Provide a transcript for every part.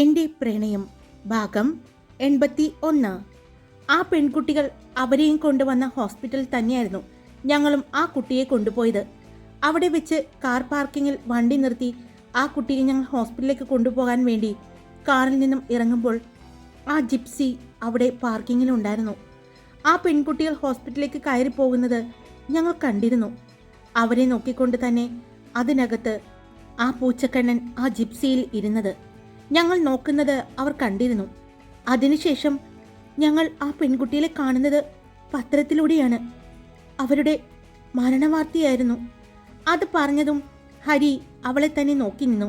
എന്റെ പ്രണയം. ഭാഗം എൺപത്തി ഒന്ന് ആ പെൺകുട്ടികൾ അവരെയും കൊണ്ടുവന്ന ഹോസ്പിറ്റൽ തന്നെയായിരുന്നു ഞങ്ങളും ആ കുട്ടിയെ കൊണ്ടുപോയത്. അവിടെ വെച്ച് കാർ പാർക്കിങ്ങിൽ വണ്ടി നിർത്തി ആ കുട്ടിയെ ഞങ്ങൾ ഹോസ്പിറ്റലിലേക്ക് കൊണ്ടുപോകാൻ വേണ്ടി കാറിൽ നിന്നും ഇറങ്ങുമ്പോൾ ആ ജിപ്സി അവിടെ പാർക്കിങ്ങിലുണ്ടായിരുന്നു ആ പെൺകുട്ടികൾ ഹോസ്പിറ്റലിലേക്ക് കയറി പോകുന്നത് ഞങ്ങൾ കണ്ടിരുന്നു. അവരെ നോക്കിക്കൊണ്ട് തന്നെ അതിനകത്ത് ആ പൂച്ചക്കണ്ണൻ ആ ജിപ്സിയിൽ ഇരുന്നത്. ഞങ്ങൾ നോക്കുന്നത് അവർ കണ്ടിരുന്നു. അതിനുശേഷം ഞങ്ങൾ ആ പെൺകുട്ടിയെ കാണുന്നത് പത്രത്തിലൂടെയാണ്. അവരുടെ മരണവാർത്തയായിരുന്നു. അത് പറഞ്ഞതും ഹരി അവളെ തന്നെ നോക്കി നിന്നു.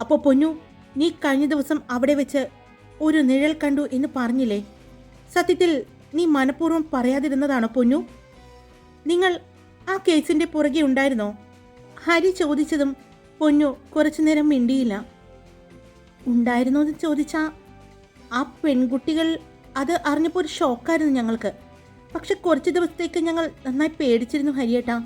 അപ്പോൾ പൊന്നു നീ കഴിഞ്ഞ ദിവസം അവിടെ വെച്ച് ഒരു നിഴൽ കണ്ടു എന്ന് പറഞ്ഞില്ലേ? സത്യത്തിൽ നീ മനഃപൂർവം പറയാതിരുന്നതാണോ പൊന്നു? നിങ്ങൾ ആ കേസിന്റെ പുറകെ ഉണ്ടായിരുന്നോ? ഹരി ചോദിച്ചതും പൊന്നു കുറച്ചു നേരം മിണ്ടിയില്ല. ഉണ്ടായിരുന്നോ എന്ന് ചോദിച്ചാ ആ പെൺകുട്ടികൾ അത് അറിഞ്ഞപ്പോൾ ഒരു ഷോക്കായിരുന്നു ഞങ്ങൾക്ക്. പക്ഷെ കുറച്ച് ദിവസത്തേക്ക് ഞങ്ങൾ നന്നായി പേടിച്ചിരുന്നു ഹരിയേട്ടാ.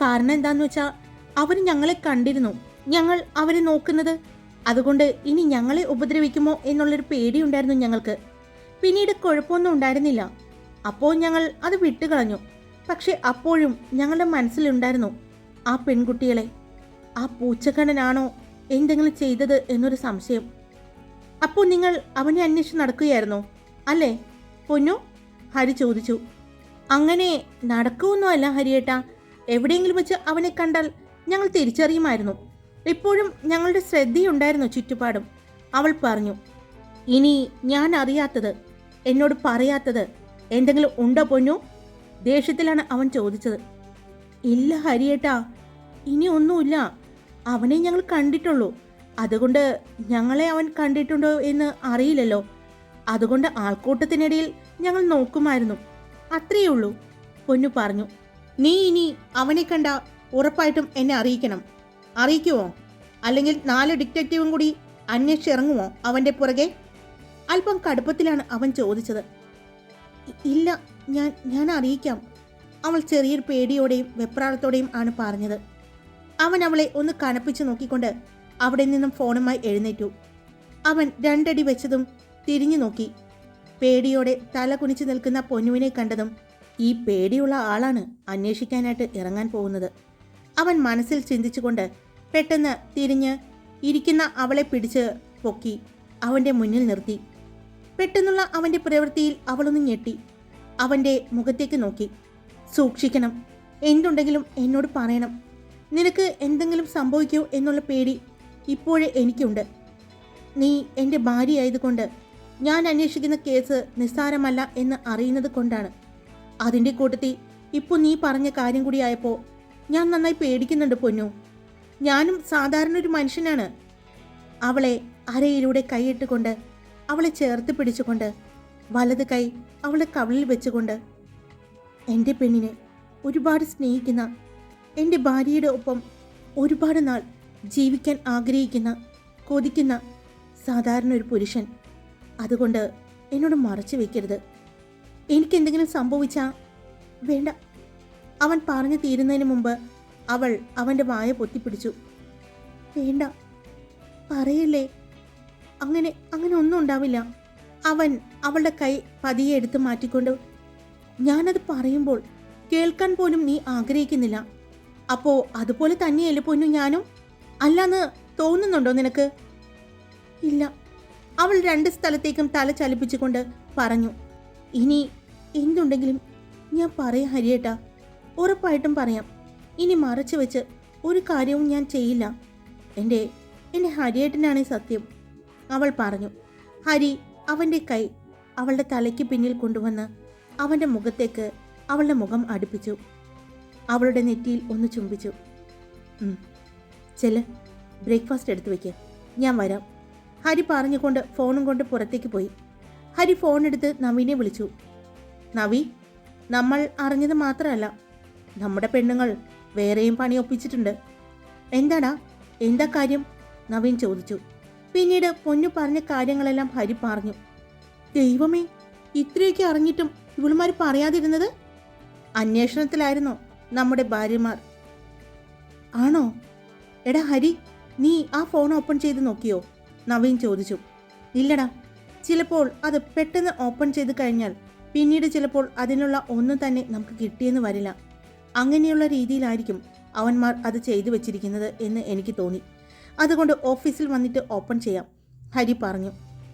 കാരണം എന്താന്ന് വെച്ചാൽ അവർ ഞങ്ങളെ കണ്ടിരുന്നു. ഞങ്ങൾ അവരെ നോക്കുന്നത്. അതുകൊണ്ട് ഇനി ഞങ്ങളെ ഉപദ്രവിക്കുമോ എന്നുള്ളൊരു പേടിയുണ്ടായിരുന്നു ഞങ്ങൾക്ക്. പിന്നീട് കുഴപ്പമൊന്നും ഉണ്ടായിരുന്നില്ല. അപ്പോൾ ഞങ്ങൾ അത് വിട്ടുകളഞ്ഞു. പക്ഷെ അപ്പോഴും ഞങ്ങളുടെ മനസ്സിലുണ്ടായിരുന്നു ആ പെൺകുട്ടികളെ ആ പൂച്ചക്കണ്ണനാണോ എന്തെങ്കിലും ചെയ്തത് എന്നൊരു സംശയം. അപ്പോൾ നിങ്ങൾ അവനെ അന്വേഷിച്ച് നടക്കുകയായിരുന്നോ? അല്ലേ? പൊന്നു ഹരി ചോദിച്ചു. അങ്ങനെ നടക്കുമൊന്നുമല്ല ഹരിയേട്ട. എവിടെയെങ്കിലും വെച്ച് അവനെ കണ്ടാൽ ഞങ്ങൾ തിരിച്ചറിയുമായിരുന്നു. ഇപ്പോഴും ഞങ്ങളുടെ ശ്രദ്ധയുണ്ടായിരുന്നു ചുറ്റുപാടും. അവൾ പറഞ്ഞു ഇനി ഞാൻ അറിയാത്തത് എന്നോട് പറയാത്തത് എന്തെങ്കിലും ഉണ്ടോ പൊന്നു? ദേഷ്യത്തിലാണ് അവൻ ചോദിച്ചത്. ഇല്ല ഹരിയേട്ടാ ഇനി ഒന്നുമില്ല. അവനെ ഞങ്ങൾ കണ്ടിട്ടുള്ളൂ. അതുകൊണ്ട് ഞങ്ങളെ അവൻ കണ്ടിട്ടുണ്ടോ എന്ന് അറിയില്ലല്ലോ. അതുകൊണ്ട് ആൾക്കൂട്ടത്തിനിടയിൽ ഞങ്ങൾ നോക്കുമായിരുന്നു. അത്രയേ ഉള്ളൂ പൊന്നു പറഞ്ഞു. നീ ഇനി അവനെ കണ്ട ഉറപ്പായിട്ടും എന്നെ അറിയിക്കണം. അറിയിക്കുമോ അല്ലെങ്കിൽ നാല് ഡിറ്റക്റ്റീവും കൂടി അന്വേഷിച്ചിറങ്ങുമോ അവന്റെ പുറകെ? അല്പം കടുപ്പത്തിലാണ് അവൻ ചോദിച്ചത്. ഇല്ല ഞാൻ ഞാൻ അറിയിക്കാം. അവൾ ചെറിയൊരു പേടിയോടെയും വെപ്രാളത്തോടെയും ആണ് പറഞ്ഞത്. അവൻ അവളെ ഒന്ന് കനപ്പിച്ചു നോക്കിക്കൊണ്ട് അവിടെ നിന്നും ഫോണുമായി എഴുന്നേറ്റു. അവൻ രണ്ടടി വെച്ചതും തിരിഞ്ഞു നോക്കി. പേടിയോടെ തല കുനിച്ചു നിൽക്കുന്ന പൊന്നുവിനെ കണ്ടതും ഈ പേടിയുള്ള ആളാണ് അന്വേഷിക്കാനായിട്ട് ഇറങ്ങാൻ പോകുന്നത്. അവൻ മനസ്സിൽ ചിന്തിച്ചുകൊണ്ട് പെട്ടെന്ന് തിരിഞ്ഞ് ഇരിക്കുന്ന അവളെ പിടിച്ച് പൊക്കി അവന്റെ മുന്നിൽ നിർത്തി. പെട്ടെന്നുള്ള അവന്റെ പ്രവൃത്തിയിൽ അവളൊന്ന് ഞെട്ടി. അവന്റെ മുഖത്തേക്ക് നോക്കി. സൂക്ഷിക്കണം. എന്തുണ്ടെങ്കിലും എന്നോട് പറയണം. നിനക്ക് എന്തെങ്കിലും സംഭവിക്കോ എന്നുള്ള പേടി ഇപ്പോഴേ എനിക്കുണ്ട്. നീ എന്റെ ഭാര്യയായതുകൊണ്ട് ഞാൻ അന്വേഷിക്കുന്ന കേസ് നിസ്സാരമല്ല എന്ന് അറിയുന്നത് കൊണ്ടാണ്. അതിന്റെ കൂട്ടത്തിൽ ഇപ്പോൾ നീ പറഞ്ഞ കാര്യം കൂടിയായപ്പോൾ ഞാൻ നന്നായി പേടിക്കുന്നുണ്ട് പൊന്നു. ഞാനും സാധാരണ ഒരു മനുഷ്യനാണ്. അവളെ അരയിലൂടെ കൈയിട്ടുകൊണ്ട് അവളെ ചേർത്ത് പിടിച്ചുകൊണ്ട് വലത് കൈ അവളെ കവിളിൽ വെച്ചുകൊണ്ട് എന്റെ പെണ്ണിനെ ഒരുപാട് സ്നേഹിക്കുന്ന എന്റെ ഭാര്യയുടെ ഒപ്പം ഒരുപാട് നാൾ ജീവിക്കാൻ ആഗ്രഹിക്കുന്ന കൊതിക്കുന്ന സാധാരണ ഒരു പുരുഷൻ. അതുകൊണ്ട് എന്നോട് മറച്ചു വെക്കരുത്. എനിക്കെന്തെങ്കിലും സംഭവിച്ചാൽ വേണ്ട. അവൻ പറഞ്ഞു തീരുന്നതിന് മുമ്പ് അവൾ അവന്റെ വായ പൊത്തിപ്പിടിച്ചു. വേണ്ട. പറയല്ലേ. അങ്ങനെ അങ്ങനെ ഒന്നും ഉണ്ടാവില്ല. അവൻ അവളുടെ കൈ പതിയെ എടുത്ത് മാറ്റിക്കൊണ്ട് ഞാനത് പറയുമ്പോൾ കേൾക്കാൻ പോലും നീ ആഗ്രഹിക്കുന്നില്ല. അപ്പോ അതുപോലെ തന്നെയല്ലേ പൊന്നു ഞാനും? അല്ലാന്ന് തോന്നുന്നുണ്ടോ നിനക്ക്? ഇല്ല. അവൾ രണ്ട് സ്ഥലത്തേക്കും തല ചലിപ്പിച്ചുകൊണ്ട് പറഞ്ഞു. ഇനി എന്തുണ്ടെങ്കിലും ഞാൻ പറയാം ഹരിയേട്ടാ. ഉറപ്പായിട്ടും പറയാം. ഇനി മറച്ചു വെച്ച് ഒരു കാര്യവും ഞാൻ ചെയ്യില്ല. എന്റെ എന്റെ ഹരിയേട്ടനാണ് സത്യം. അവൾ പറഞ്ഞു. ഹരി അവന്റെ കൈ അവളുടെ തലയ്ക്ക് പിന്നിൽ കൊണ്ടുവന്ന് അവന്റെ മുഖത്തേക്ക് അവളുടെ മുഖം അടുപ്പിച്ചു. അവളുടെ നെറ്റിയിൽ ഒന്ന് ചുംബിച്ചു. ചെൽ ബ്രേക്ക്ഫാസ്റ്റ് എടുത്തു വയ്ക്കുക ഞാൻ വരാം. ഹരി പറഞ്ഞുകൊണ്ട് ഫോണും കൊണ്ട് പുറത്തേക്ക് പോയി. ഹരി ഫോൺ എടുത്ത് നവീനെ വിളിച്ചു. നവി നമ്മൾ അറിഞ്ഞത് മാത്രമല്ല നമ്മുടെ പെണ്ണുങ്ങൾ വേറെയും പണി ഒപ്പിച്ചിട്ടുണ്ട്. എന്താടാ? എന്താ കാര്യം? നവീൻ ചോദിച്ചു. പിന്നീട് പൊന്നു പറഞ്ഞ കാര്യങ്ങളെല്ലാം ഹരി പറഞ്ഞു. ദൈവമേ ഇത്രയൊക്കെ അറിഞ്ഞിട്ടും ഇവളുമാർ പറയാതിരുന്നത്? അന്വേഷണത്തിലായിരുന്നോ? നമ്മുടെ ഭാര്യമാർ. ആണോ? എടാ ഹരി നീ ആ ഫോൺ ഓപ്പൺ ചെയ്ത് നോക്കിയോ? നവീൻ ചോദിച്ചു. ഇല്ലടാ. ചിലപ്പോൾ അത് പെട്ടെന്ന് ഓപ്പൺ ചെയ്ത് കഴിഞ്ഞാൽ പിന്നീട് ചിലപ്പോൾ അതിനുള്ള ഒന്നും തന്നെ നമുക്ക് കിട്ടിയെന്ന് വരില്ല. അങ്ങനെയുള്ള രീതിയിലായിരിക്കും അവന്മാർ അത് ചെയ്തു വെച്ചിരിക്കുന്നത് എന്ന് എനിക്ക് തോന്നി. അതുകൊണ്ട് ഓഫീസിൽ വന്നിട്ട് ഓപ്പൺ ചെയ്യാം ഹരി പറഞ്ഞു.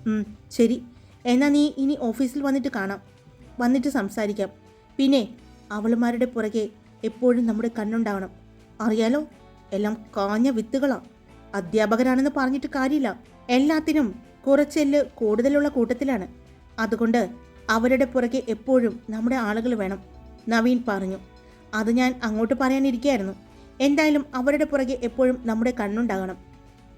"ഉം, ശരി. എന്നാൽ നീ ഇനി ഓഫീസിൽ വന്നിട്ട് കാണാം. വന്നിട്ട് സംസാരിക്കാം. പിന്നെ അവളുമാരുടെ പുറകെ എപ്പോഴും നമ്മുടെ കണ്ണുണ്ടാവണം. അറിയാലോ എല്ലാം കാഞ്ഞ വിത്തുകളാണ് അധ്യാപകരാണെന്ന് പറഞ്ഞിട്ട് കാര്യമില്ല. എല്ലാത്തിനും കുറച്ചെല്ല് കൂടുതലുള്ള കൂട്ടത്തിലാണ്. അതുകൊണ്ട് അവരുടെ പുറകെ എപ്പോഴും നമ്മുടെ ആളുകൾ വേണം. നവീൻ പറഞ്ഞു. അത് ഞാൻ അങ്ങോട്ട് പറയാനിരിക്കുകയായിരുന്നു. എന്തായാലും അവരുടെ പുറകെ എപ്പോഴും നമ്മുടെ കണ്ണുണ്ടാകണം.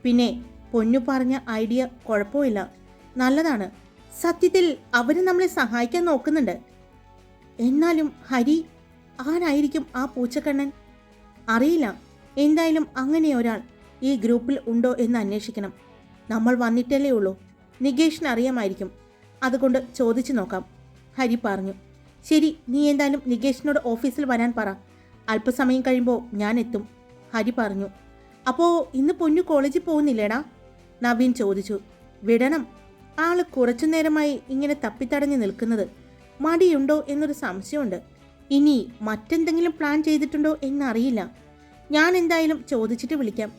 പിന്നെ പൊന്നു പറഞ്ഞ ഐഡിയ കുഴപ്പമില്ല. നല്ലതാണ്. സത്യത്തിൽ അവർ നമ്മളെ സഹായിക്കാൻ നോക്കുന്നുണ്ട്. എന്നാലും ഹരി ആരായിരിക്കും ആ പൂച്ചക്കണ്ണൻ? അറിയില്ല. എന്തായാലും അങ്ങനെ ഒരാൾ ഈ ഗ്രൂപ്പിൽ ഉണ്ടോ എന്ന് അന്വേഷിക്കണം. നമ്മൾ വന്നിട്ടല്ലേ ഉള്ളൂ. നികേഷിന് അറിയാമായിരിക്കും. അതുകൊണ്ട് ചോദിച്ചു നോക്കാം. ഹരി പറഞ്ഞു. ശരി നീ എന്തായാലും നികേഷിനോട് ഓഫീസിൽ വരാൻ പറ. അല്പസമയം കഴിയുമ്പോൾ ഞാൻ എത്തും. ഹരി പറഞ്ഞു. അപ്പോൾ ഇന്ന് പൊന്നു കോളേജിൽ പോകുന്നില്ലേടാ? നവീൻ ചോദിച്ചു. വിടണം. ആൾ കുറച്ചു നേരമായി ഇങ്ങനെ തപ്പിത്തടഞ്ഞു നിൽക്കുന്നത്. മടിയുണ്ടോ എന്നൊരു സംശയമുണ്ട്. ഇനി മറ്റെന്തെങ്കിലും പ്ലാൻ ചെയ്തിട്ടുണ്ടോ എന്നറിയില്ല. ഞാൻ എന്തായാലും ചോദിച്ചിട്ട് വിളിക്കാം.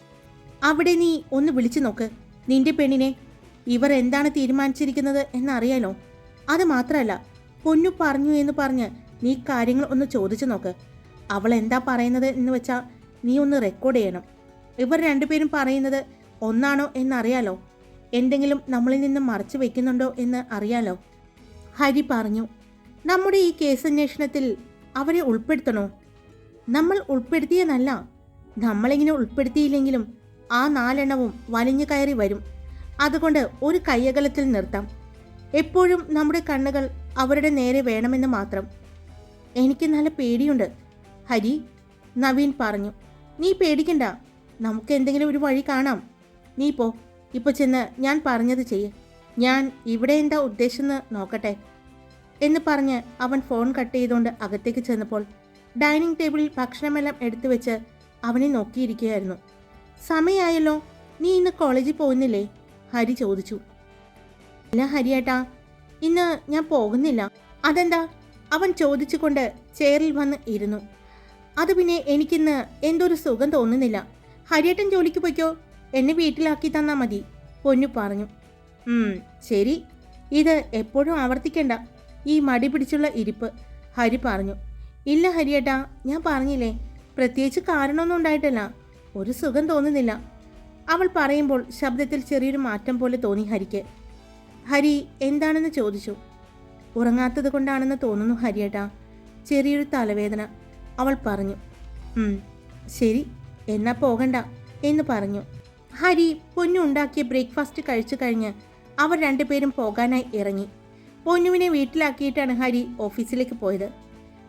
അവിടെ നീ ഒന്ന് വിളിച്ചു നോക്ക്. നിന്റെ പെണ്ണിനെ ഇവർ എന്താണ് തീരുമാനിച്ചിരിക്കുന്നത് എന്നറിയാലോ? അത് മാത്രമല്ല പൊന്നു പറഞ്ഞു എന്ന് പറഞ്ഞ് നീ കാര്യങ്ങൾ ഒന്ന് ചോദിച്ചു നോക്ക്. അവൾ എന്താ പറയുന്നത് എന്ന് വെച്ചാൽ നീ ഒന്ന് റെക്കോർഡ് ചെയ്യണം. ഇവർ രണ്ടുപേരും പറയുന്നത് ഒന്നാണോ എന്നറിയാലോ? എന്തെങ്കിലും നമ്മളിൽ നിന്ന് മറച്ചു വെക്കുന്നുണ്ടോ എന്ന് അറിയാലോ? ഹരി പറഞ്ഞു നമ്മുടെ ഈ കേസ് അന്വേഷണത്തിൽ അവരെ ഉൾപ്പെടുത്തണോ? നമ്മൾ ഉൾപ്പെടുത്തിയെന്നല്ല. നമ്മളിങ്ങനെ ഉൾപ്പെടുത്തിയില്ലെങ്കിലും ആ നാലെണ്ണവും വലിഞ്ഞു കയറി വരും. അതുകൊണ്ട് ഒരു കയ്യകലത്തിൽ നിർത്താം. എപ്പോഴും നമ്മുടെ കണ്ണുകൾ അവരുടെ നേരെ വേണമെന്ന് മാത്രം. എനിക്ക് നല്ല പേടിയുണ്ട്. ഹരി നവീൻ പറഞ്ഞു. നീ പേടിക്കണ്ട. നമുക്ക് എന്തെങ്കിലും ഒരു വഴി കാണാം. നീ പോ. ഇപ്പോൾ ചെന്ന് ഞാൻ പറഞ്ഞത് ചെയ്യ്. ഞാൻ ഇവിടെ എന്താ ഉദ്ദേശമെന്ന് നോക്കട്ടെ. എന്ന് പറഞ്ഞ് അവൻ ഫോൺ കട്ട് ചെയ്തുകൊണ്ട് അകത്തേക്ക് ചെന്നപ്പോൾ ഡൈനിങ് ടേബിളിൽ ഭക്ഷണമെല്ലാം എടുത്തു വെച്ച് അവനെ നോക്കിയിരിക്കുകയായിരുന്നു. സമയമായല്ലോ നീ ഇന്ന് കോളേജിൽ പോകുന്നില്ലേ? ഹരി ചോദിച്ചു. അല്ല ഹരിയേട്ടാ. ഇന്ന് ഞാൻ പോകുന്നില്ല. അതെന്താ? അവൻ ചോദിച്ചുകൊണ്ട് ചെയറിൽ വന്ന് ഇരുന്നു. അത് പിന്നെ എനിക്കിന്ന് എന്തൊരു സുഖം തോന്നുന്നില്ല. ഹരിയേട്ടൻ ജോലിക്ക് പോയിക്കോ. എന്നെ വീട്ടിലാക്കി തന്നാ മതി പൊന്നു പറഞ്ഞു. ശരി. ഇത് എപ്പോഴും ആവർത്തിക്കണ്ട. ഈ മടി പിടിച്ചുള്ള ഇരിപ്പ് ഹരി പറഞ്ഞു. ഇല്ല ഹരിയേട്ടാ ഞാൻ പറഞ്ഞില്ലേ പ്രത്യേകിച്ച് കാരണമൊന്നും ഉണ്ടായിട്ടല്ല. ഒരു സുഖം തോന്നുന്നില്ല. അവൾ പറയുമ്പോൾ ശബ്ദത്തിൽ ചെറിയൊരു മാറ്റം പോലെ തോന്നി ഹരിക്ക്. ഹരി എന്താണെന്ന് ചോദിച്ചു. ഉറങ്ങാത്തത് കൊണ്ടാണെന്ന് തോന്നുന്നു ഹരിയേട്ടാ ചെറിയൊരു തലവേദന. അവൾ പറഞ്ഞു. "ഉം, ശരി എന്നാ പോകണ്ട എന്ന് പറഞ്ഞു. ഹരി പൊന്നുണ്ടാക്കിയ ബ്രേക്ക്ഫാസ്റ്റ് കഴിച്ചു കഴിഞ്ഞ് അവർ രണ്ടുപേരും പോകാനായി ഇറങ്ങി. പൊന്നുവിനെ വീട്ടിലാക്കിയിട്ടാണ് ഹരി ഓഫീസിലേക്ക് പോയത്.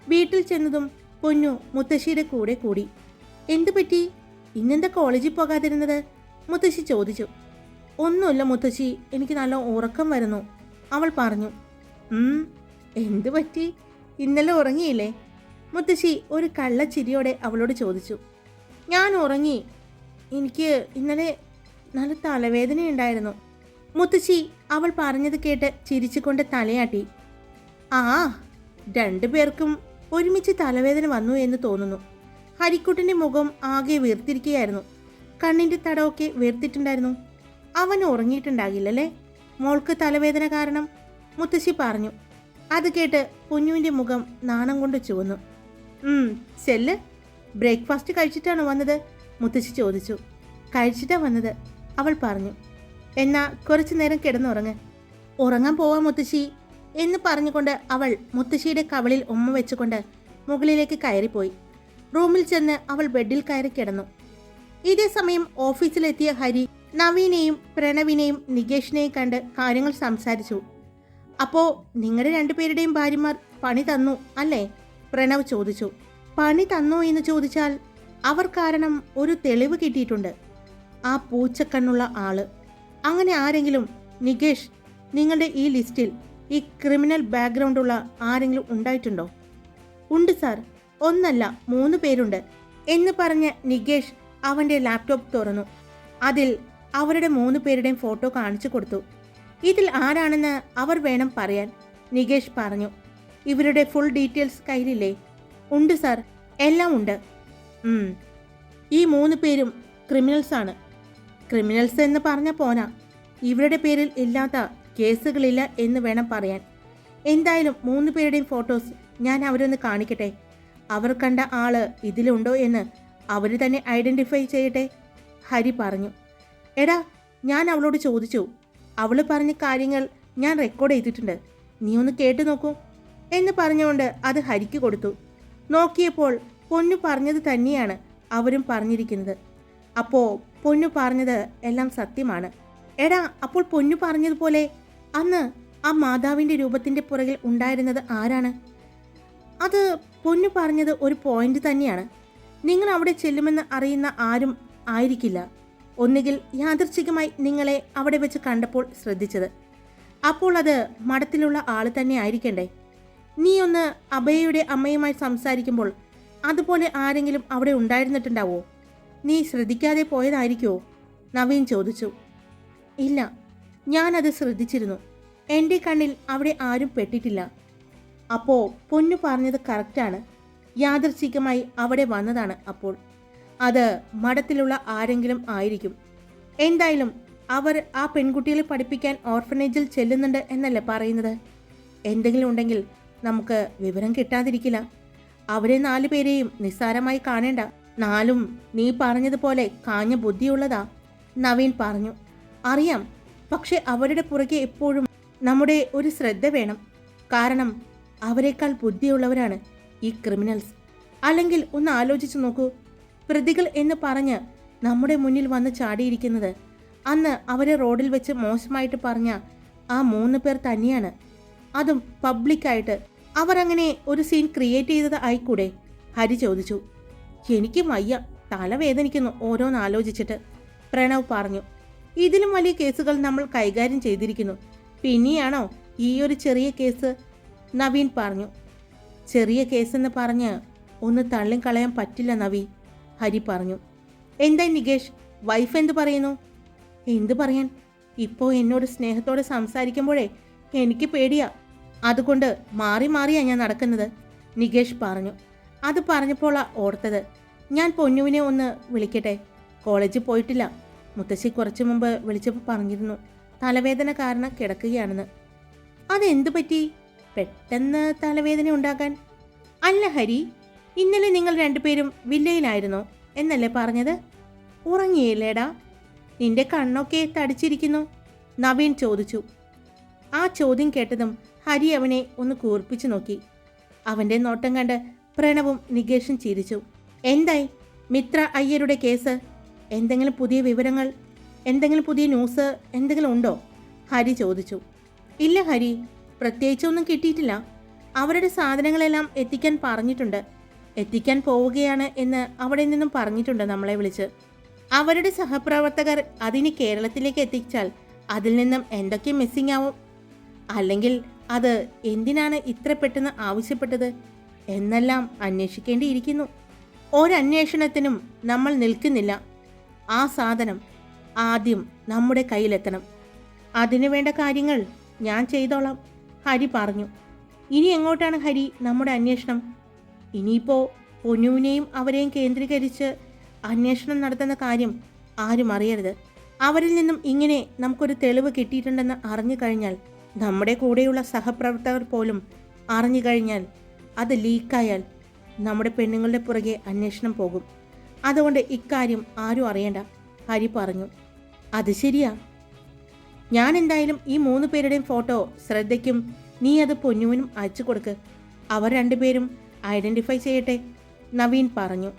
വീട്ടിൽ ചെന്നതും പൊന്നു മുത്തശ്ശിയുടെ കൂടെ കൂടി. എന്തു പറ്റി? ഇന്നെന്താ കോളേജിൽ പോകാതിരുന്നത്? മുത്തശ്ശി ചോദിച്ചു. ഒന്നുമില്ല മുത്തശ്ശി എനിക്ക് നല്ല ഉറക്കം വരുന്നു അവൾ പറഞ്ഞു. എന്തു പറ്റി? ഇന്നലെ ഉറങ്ങിയില്ലേ? മുത്തശ്ശി ഒരു കള്ളച്ചിരിയോടെ അവളോട് ചോദിച്ചു. ഞാൻ ഉറങ്ങി. എനിക്ക് ഇന്നലെ നല്ല തലവേദനയുണ്ടായിരുന്നു. മുത്തശ്ശി അവൾ പറഞ്ഞത് കേട്ട് ചിരിച്ചുകൊണ്ട് തലയാട്ടി. ആ രണ്ടുപേർക്കും ഒരുമിച്ച് തലവേദന വന്നു എന്ന് തോന്നുന്നു. ഹരിക്കുട്ടിന്റെ മുഖം ആകെ വീർത്തിരിക്കുകയായിരുന്നു. കണ്ണിന്റെ തടമൊക്കെ വീർത്തിട്ടുണ്ടായിരുന്നു. അവൻ ഉറങ്ങിയിട്ടുണ്ടാകില്ലല്ലേ? മോൾക്ക് തലവേദന കാരണം? മുത്തശ്ശി പറഞ്ഞു. അത് കേട്ട് കുഞ്ഞുവിന്റെ മുഖം നാണം കൊണ്ട് ചുവന്നു. ചെല്ല്. ബ്രേക്ക്ഫാസ്റ്റ് കഴിച്ചിട്ടാണോ വന്നത്? മുത്തശ്ശി ചോദിച്ചു. കഴിച്ചിട്ടാണ് വന്നത് അവൾ പറഞ്ഞു. എന്നാ കുറച്ചു നേരം കിടന്നുറങ്ങ്. ഉറങ്ങാൻ പോവാ മുത്തശ്ശി എന്ന് പറഞ്ഞുകൊണ്ട് അവൾ മുത്തശ്ശിയുടെ കവളിൽ ഉമ്മ വെച്ചുകൊണ്ട് മുകളിലേക്ക് കയറിപ്പോയി. റൂമിൽ ചെന്ന് അവൾ ബെഡിൽ കയറി കിടന്നു. ഇതേ സമയം ഓഫീസിലെത്തിയ ഹരി നവീനെയും പ്രണവിനെയും നികേഷിനെയും കണ്ട് കാര്യങ്ങൾ സംസാരിച്ചു. അപ്പോ നിങ്ങളുടെ രണ്ടുപേരുടെയും ഭാര്യമാർ പണി തന്നു അല്ലേ? പ്രണവ് ചോദിച്ചു. പണി തന്നു എന്ന് ചോദിച്ചാൽ അവർ കാരണം ഒരു തെളിവ് കിട്ടിയിട്ടുണ്ട്. ആ പൂച്ചക്കണ്ണുള്ള ആൾ. അങ്ങനെ ആരെങ്കിലും നികേഷ് നിങ്ങളുടെ ഈ ലിസ്റ്റിൽ ഈ ക്രിമിനൽ ബാക്ക്ഗ്രൗണ്ട് ഉള്ള ആരെങ്കിലും ഉണ്ടായിട്ടുണ്ടോ? ഉണ്ട് സാർ. ഒന്നല്ല മൂന്ന് പേരുണ്ട്. എന്ന് പറഞ്ഞ് നികേഷ് അവന്റെ ലാപ്ടോപ്പ് തുറന്നു. അതിൽ അവരുടെ മൂന്ന് പേരുടെയും ഫോട്ടോ കാണിച്ചു കൊടുത്തു. ഇതിൽ ആരാണെന്ന് അവർ വേണം പറയാൻ നികേഷ് പറഞ്ഞു. ഇവരുടെ ഫുൾ ഡീറ്റെയിൽസ് കയ്യിലില്ലേ? ഉണ്ട് സാർ. എല്ലാം ഉണ്ട്. ഈ മൂന്ന് പേരും ക്രിമിനൽസ് ആണ്. ക്രിമിനൽസ് എന്ന് പറഞ്ഞ പോരാ. ഇവരുടെ പേരിൽ ഇല്ലാത്ത കേസുകളില്ല എന്ന് വേണം പറയാൻ. എന്തായാലും മൂന്ന് പേരുടെയും ഫോട്ടോസ് ഞാൻ അവരൊന്ന് കാണിക്കട്ടെ. അവർ കണ്ട ആൾ ഇതിലുണ്ടോ എന്ന് അവർ തന്നെ ഐഡന്റിഫൈ ചെയ്യട്ടെ ഹരി പറഞ്ഞു. എടാ ഞാൻ അവളോട് ചോദിച്ചു. അവൾ പറഞ്ഞ കാര്യങ്ങൾ ഞാൻ റെക്കോർഡ് ചെയ്തിട്ടുണ്ട്. നീ ഒന്ന് കേട്ടു നോക്കൂ. എന്ന് പറഞ്ഞുകൊണ്ട് അത് ഹരിക്ക് കൊടുത്തു. നോക്കിയപ്പോൾ പൊന്നു പറഞ്ഞത് തന്നെയാണ് അവരും പറഞ്ഞിരിക്കുന്നത്. അപ്പോൾ പൊന്നു പറഞ്ഞത് എല്ലാം സത്യമാണ്. എടാ അപ്പോൾ പൊന്നു പറഞ്ഞതുപോലെ അന്ന് ആ മാതാവിന്റെ രൂപത്തിന്റെ പുറകിൽ ഉണ്ടായിരുന്നത് ആരാണ്? അത് പൊന്നു പറഞ്ഞത് ഒരു പോയിന്റ് തന്നെയാണ്. നിങ്ങൾ അവിടെ ചെല്ലുമെന്ന് അറിയുന്ന ആരും ആയിരിക്കില്ല. ഒന്നുകിൽ യാദർച്ഛികമായി നിങ്ങളെ അവിടെ വെച്ച് കണ്ടപ്പോൾ ശ്രദ്ധിച്ചത്. അപ്പോൾ അത് മഠത്തിലുള്ള ആൾ തന്നെ ആയിരിക്കണ്ടേ? നീ ഒന്ന് അഭയയുടെ അമ്മയുമായി സംസാരിക്കുമ്പോൾ അതുപോലെ ആരെങ്കിലും അവിടെ ഉണ്ടായിരുന്നിട്ടുണ്ടാവോ? നീ ശ്രദ്ധിക്കാതെ പോയതായിരിക്കുമോ നവീൻ ചോദിച്ചു. ഇല്ല ഞാനത് ശ്രദ്ധിച്ചിരുന്നു. എന്റെ കണ്ണിൽ അവിടെ ആരും പെട്ടിട്ടില്ല. അപ്പോൾ പൊന്നു പറഞ്ഞത് കറക്റ്റാണ്. യാദർച്ഛികമായി അവിടെ വന്നതാണ് അപ്പോൾ. അത് മഠത്തിലുള്ള ആരെങ്കിലും ആയിരിക്കും. എന്തായാലും അവർ ആ പെൺകുട്ടികളെ പഠിപ്പിക്കാൻ ഓർഫനേജിൽ ചെല്ലുന്നുണ്ട് എന്നല്ലേ പറയുന്നത്? എന്തെങ്കിലും ഉണ്ടെങ്കിൽ നമുക്ക് വിവരം കിട്ടാതിരിക്കില്ല. അവരെ നാലു പേരെയും നിസ്സാരമായി കാണേണ്ട. നാലും നീ പറഞ്ഞതുപോലെ കാഞ്ഞ ബുദ്ധിയുള്ളതാ നവീൻ പറഞ്ഞു. അറിയാം പക്ഷെ അവരുടെ പുറകെ എപ്പോഴും നമ്മുടെ ഒരു ശ്രദ്ധ വേണം. കാരണം അവരെക്കാൾ ബുദ്ധിയുള്ളവരാണ് ഈ ക്രിമിനൽസ്. അല്ലെങ്കിൽ ഒന്ന് ആലോചിച്ചു നോക്കൂ. പ്രതികൾ എന്ന് പറഞ്ഞ് നമ്മുടെ മുന്നിൽ വന്ന് ചാടിയിരിക്കുന്നത് അന്ന് അവരെ റോഡിൽ വെച്ച് മോശമായിട്ട് പറഞ്ഞ ആ മൂന്ന് പേർ തന്നെയാണ്. അതും പബ്ലിക്കായിട്ട്. അവർ അങ്ങനെ ഒരു സീൻ ക്രിയേറ്റ് ചെയ്തത് ആയിക്കൂടെ? ഹരി ചോദിച്ചു. എനിക്ക് വയ്യ. തലവേദനിക്കുന്നു ഓരോന്ന് ആലോചിച്ചിട്ട് പ്രണവ് പറഞ്ഞു. ഇതിലും വലിയ കേസുകൾ നമ്മൾ കൈകാര്യം ചെയ്തിരിക്കുന്നു. പിന്നെയാണോ ഈ ഒരു ചെറിയ കേസ്? നവീൻ പറഞ്ഞു. ചെറിയ കേസെന്ന് പറഞ്ഞ് ഒന്ന് തള്ളിം കളയാൻ പറ്റില്ല നവി ഹരി പറഞ്ഞു. എന്തായി നികേഷ്? വൈഫ് എന്ത് പറയുന്നു? എന്ത് പറയാൻ? ഇപ്പോൾ എന്നോട് സ്നേഹത്തോടെ സംസാരിക്കുമ്പോഴേ എനിക്ക് പേടിയാ. അതുകൊണ്ട് മാറി മാറിയാ ഞാൻ നടക്കുന്നത് നികേഷ് പറഞ്ഞു. അത് പറഞ്ഞപ്പോൾ ഓർത്തത്. ഞാൻ പൊന്നുവിനെ ഒന്ന് വിളിക്കട്ടെ? കോളേജിൽ പോയിട്ടില്ല. മുത്തശ്ശി കുറച്ചു മുമ്പ് വിളിച്ചപ്പോൾ പറഞ്ഞിരുന്നു. തലവേദന കാരണം കിടക്കുകയാണെന്ന്. അതെന്തു പറ്റി? പെട്ടെന്ന് തലവേദന ഉണ്ടാക്കാൻ? അല്ല ഹരി ഇന്നലെ നിങ്ങൾ രണ്ടുപേരും വില്ലയിലായിരുന്നോ? എന്നല്ലേ പറഞ്ഞത്? ഉറങ്ങിയില്ലേടാ? നിന്റെ കണ്ണൊക്കെ തടിച്ചിരിക്കുന്നു. നവീൻ ചോദിച്ചു. ആ ചോദ്യം കേട്ടതും ഹരി അവനെ ഒന്ന് കൂർപ്പിച്ചു നോക്കി. അവന്റെ നോട്ടം കണ്ട് പ്രണവും നികേഷും ചിരിച്ചു. എന്തായി? മിത്ര അയ്യരുടെ കേസ്? എന്തെങ്കിലും പുതിയ വിവരങ്ങൾ? എന്തെങ്കിലും പുതിയ ന്യൂസ്? എന്തെങ്കിലും ഉണ്ടോ? ഹരി ചോദിച്ചു. ഇല്ല ഹരി പ്രത്യേകിച്ചൊന്നും കിട്ടിയിട്ടില്ല. അവരുടെ സാധനങ്ങളെല്ലാം എത്തിക്കാൻ പറഞ്ഞിട്ടുണ്ട്. എത്തിക്കാൻ പോവുകയാണ് എന്ന് അവിടെ നിന്നും പറഞ്ഞിട്ടുണ്ട് നമ്മളെ വിളിച്ച്. അവരുടെ സഹപ്രവർത്തകർ അതിന് കേരളത്തിലേക്ക് എത്തിച്ചാൽ അതിൽ നിന്നും എന്തൊക്കെ മിസ്സിംഗ് ആവും? അല്ലെങ്കിൽ അത് എന്തിനാണ് ഇത്ര പെട്ടെന്ന് ആവശ്യപ്പെട്ടത്? എന്നെല്ലാം അന്വേഷിക്കേണ്ടിയിരിക്കുന്നു. ഒരന്വേഷണത്തിനും നമ്മൾ നിൽക്കുന്നില്ല. ആ സാധനം ആദ്യം നമ്മുടെ കയ്യിലെത്തണം. അതിനു വേണ്ട കാര്യങ്ങൾ ഞാൻ ചെയ്തോളാം ഹരി പറഞ്ഞു. ഇനി എങ്ങോട്ടാണ് ഹരി നമ്മുടെ അന്വേഷണം? ഇനിയിപ്പോൾ പൊന്നുവിനെയും അവരെയും കേന്ദ്രീകരിച്ച് അന്വേഷണം നടത്തുന്ന കാര്യം ആരും അറിയരുത്. അവരിൽ നിന്നും ഇങ്ങനെ നമുക്കൊരു തെളിവ് കിട്ടിയിട്ടുണ്ടെന്ന് അറിഞ്ഞു കഴിഞ്ഞാൽ നമ്മുടെ കൂടെയുള്ള സഹപ്രവർത്തകർ പോലും അറിഞ്ഞു കഴിഞ്ഞാൽ അത് ലീക്കായാൽ നമ്മുടെ പെണ്ണുങ്ങളുടെ പുറകെ അന്വേഷണം പോകും. അതുകൊണ്ട് ഇക്കാര്യം ആരും അറിയണ്ട ഹരി പറഞ്ഞു. അത് ശരിയാ. ഞാൻ എന്തായാലും ഈ മൂന്ന് പേരുടെയും ഫോട്ടോ ശ്രദ്ധയ്ക്കും നീ അത് പൊന്നുവിനും അയച്ചു കൊടുക്ക്. അവർ രണ്ടുപേരും ഐഡന്റിഫൈ ചെയ്യട്ടെ നവീൻ പറഞ്ഞു.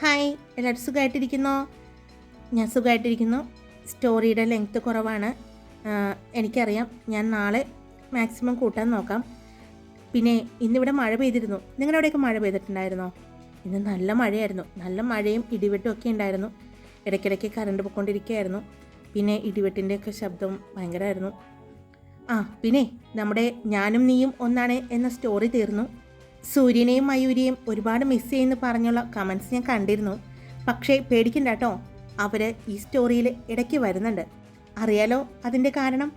ഹായ് എല്ലാവരും സുഖമായിട്ടിരിക്കുന്നോ? ഞാൻ സുഖമായിട്ടിരിക്കുന്നു. സ്റ്റോറിയുടെ ലെങ്ത് കുറവാണ്. എനിക്കറിയാം. ഞാൻ നാളെ മാക്സിമം കൂട്ടാൻ നോക്കാം. പിന്നെ ഇന്നിവിടെ മഴ പെയ്തിരുന്നു. നിങ്ങളുടെ അവിടെയൊക്കെ മഴ പെയ്തിട്ടുണ്ടായിരുന്നോ? ഇന്ന് നല്ല മഴയായിരുന്നു. നല്ല മഴയും ഇടിവെട്ടും ഒക്കെ ഉണ്ടായിരുന്നു. ഇടയ്ക്കിടയ്ക്ക് കറണ്ട് പോയിക്കൊണ്ടിരിക്കുകയായിരുന്നു. പിന്നെ ഇടിവെട്ടിന്റെയൊക്കെ ശബ്ദം ഭയങ്കരമായിരുന്നു. ആ പിന്നെ നമ്മുടെ ഞാനും നീയും ഒന്നാണ് എന്ന സ്റ്റോറി തീർന്നു. സൂര്യനെയും മയൂരിയെയും ഒരുപാട് മിസ് ചെയ്യുന്നു പറഞ്ഞുള്ള കമൻസ് ഞാൻ കണ്ടിരുന്നു. പക്ഷേ പേടിക്കണ്ട കേട്ടോ. അവർ ഈ സ്റ്റോറിയിൽ ഇടയ്ക്ക് വരുന്നുണ്ട്. അറിയാലോ അതിന്റെ കാരണം?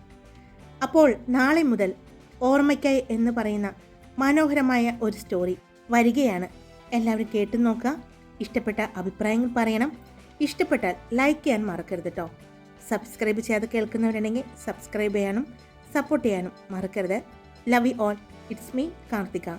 അപ്പോൾ നാളെ മുതൽ ഓർമ്മയ്ക്കായി എന്ന് പറയുന്ന മനോഹരമായ ഒരു സ്റ്റോറി വരികയാണ്. എല്ലാവരും കേട്ടു നോക്കുക. ഇഷ്ടപ്പെട്ട അഭിപ്രായങ്ങൾ പറയണം. ഇഷ്ടപ്പെട്ടാൽ ലൈക്ക് ചെയ്യാൻ മറക്കരുത് കേട്ടോ സബ്സ്ക്രൈബ് ചെയ്യാതെ കേൾക്കുന്നവരുണ്ടെങ്കിൽ സബ്സ്ക്രൈബ് ചെയ്യാനും സപ്പോർട്ട് ചെയ്യാനും മറക്കരുത്. Love you all it's me Karthika.